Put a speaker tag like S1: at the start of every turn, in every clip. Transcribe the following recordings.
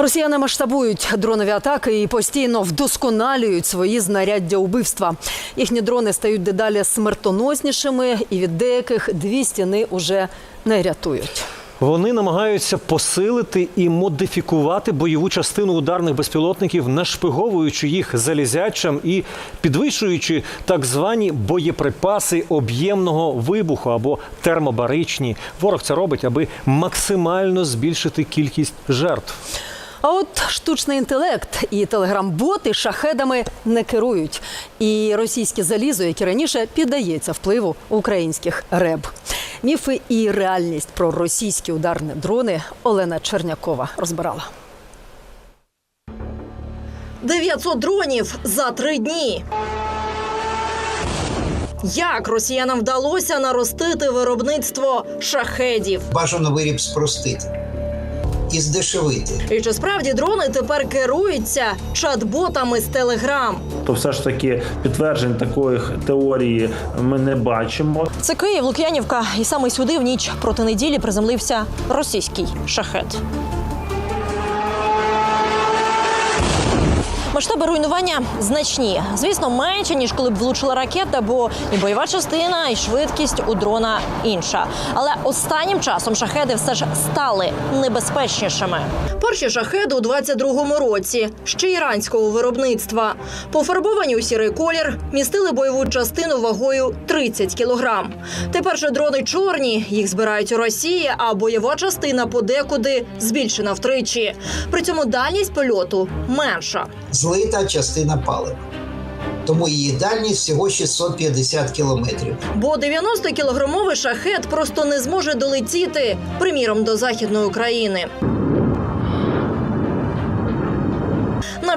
S1: Росіяни масштабують дронові атаки і постійно вдосконалюють свої знаряддя убивства. Їхні дрони стають дедалі смертоноснішими, і від деяких дві стіни уже не рятують.
S2: Вони намагаються посилити і модифікувати бойову частину ударних безпілотників, нашпиговуючи їх залізячам і підвищуючи так звані боєприпаси об'ємного вибуху або термобаричні. Ворог це робить, аби максимально збільшити кількість жертв.
S1: А от штучний інтелект і телеграм-боти шахедами не керують. І російське залізо, яке раніше піддається впливу українських реб. Міфи і реальність про російські ударні дрони Олена Чернякова розбирала.
S3: 900 дронів за три дні. Як росіянам вдалося наростити виробництво шахедів?
S4: бажано виріб спростити і здешевити.
S3: І чи справді дрони тепер керуються чат-ботами з Телеграм?
S5: то все ж таки підтверджень такої теорії ми не бачимо.
S3: Це Київ, Лук'янівка, і саме сюди в ніч проти неділі приземлився російський шахет. Масштаби руйнування значні. Звісно, менше ніж коли б влучила ракета, бо і бойова частина, і швидкість у дрона інша. Але останнім часом шахеди все ж стали небезпечнішими. Перші шахеди у 22-му році ще іранського виробництва. Пофарбовані у сірий колір, містили бойову частину вагою 30 кілограм. Тепер же дрони чорні, їх збирають у Росії, а бойова частина подекуди збільшена втричі. При цьому дальність польоту менша.
S4: Злита частина палива. Тому її дальність всього 650 кілометрів.
S3: Бо 90-кілограмовий шахет просто не зможе долетіти, приміром, до західної України.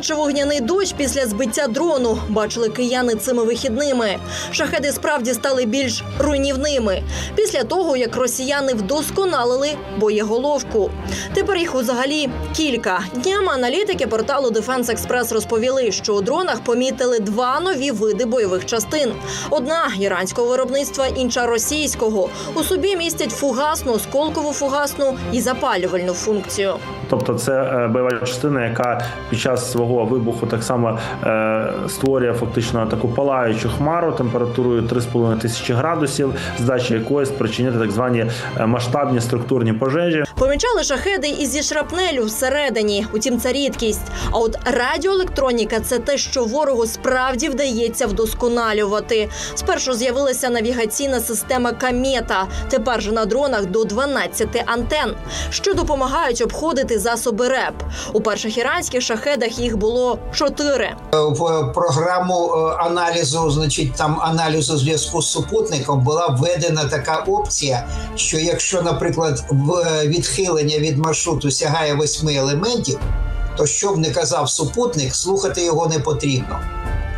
S3: Наче вогняний дощ після збиття дрону бачили кияни цими вихідними. Шахеди справді стали більш руйнівними після того, як росіяни вдосконалили боєголовку. Тепер їх взагалі кілька. Днями аналітики порталу Defense Express розповіли, що у дронах помітили два нові види бойових частин: одна іранського виробництва, інша російського. У собі містять фугасну, осколкову фугасну і запалювальну функцію.
S5: Тобто, це е, бойова частина, яка під час свого вибуху так само е, створює фактично таку палаючу хмару температурою 3,5 тисячі градусів, здача якої спричинити так звані е, масштабні структурні пожежі.
S3: Помічали шахеди і зі шрапнелю всередині. Утім, це рідкість. А от радіоелектроніка це те, що ворогу справді вдається вдосконалювати. Спершу з'явилася навігаційна система Камета. Тепер же на дронах до 12 антен, що допомагають обходити засоби РЕП. У перших іранських шахедах їх було чотири.
S4: В програму е, аналізу, значить, там аналізу зв'язку з супутником була введена така опція, що якщо, наприклад, е, відхилення від маршруту сягає восьми елементів, то що б не казав супутник, слухати його не потрібно.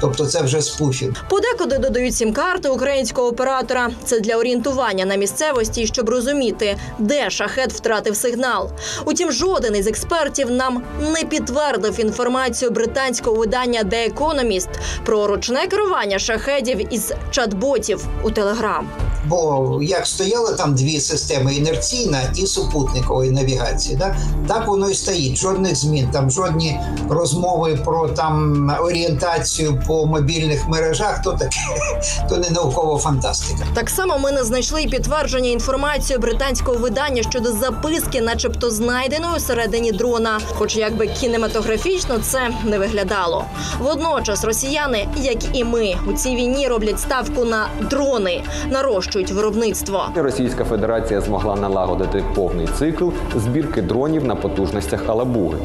S4: Тобто це вже спуфінг.
S3: Подекуди додають сім-карти українського оператора. Це для орієнтування на місцевості, щоб розуміти, де шахет втратив сигнал. Утім, жоден із експертів нам не підтвердив інформацію британського видання The Economist про ручне керування шахедів із чат-ботів у Телеграм.
S4: Бо як стояло там дві системи інерційна і супутникової навігації, да? так воно і стоїть. Жодних змін, там жодні розмови про там орієнтацію по мобільних мережах, то таке, то не наукова фантастика.
S3: Так само ми не знайшли й підтвердження інформації британського видання щодо записки, начебто знайденої всередині дрона. Хоч якби кінематографічно це не виглядало. Водночас росіяни, як і ми, у цій війні роблять ставку на дрони, нарощують виробництво.
S6: Російська Федерація змогла налагодити повний цикл збірки дронів на потужностях Алабуги.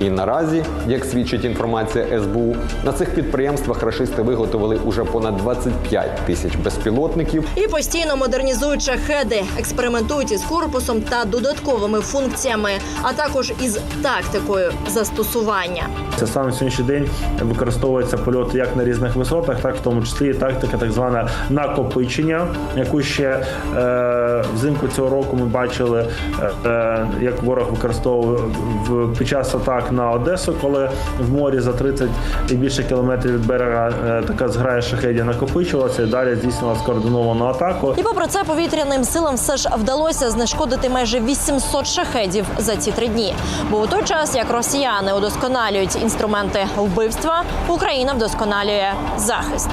S6: І наразі, як свідчить інформація СБУ, на цих підприємствах рашисти виготовили уже понад 25 тисяч безпілотників
S3: І постійно модернізують шахеди, експериментують із корпусом та додатковими функціями, а також із тактикою застосування.
S5: Це саме сьогоднішній день використовується польот як на різних висотах, так в тому числі і тактика, так звана накопичення, яку ще е, взимку цього року ми бачили, е, е, як ворог використовував в під час атак на Одесу, коли в морі за 30 і більше кілометрів від берега е, така зграя шахедів накопичувалася і далі здійснила скоординовану атаку.
S3: І попри це повітряним силам все ж вдалося знешкодити майже 800 шахедів за ці три дні. Бо у той час, як росіяни удосконалюють інструменти вбивства, Україна вдосконалює захист.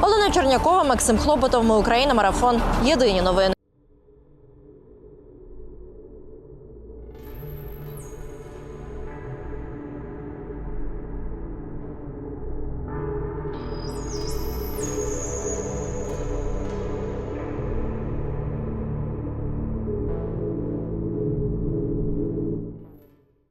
S3: Олена Чернякова, Максим Хлопотов. Ми Україна. Марафон. Єдині новини.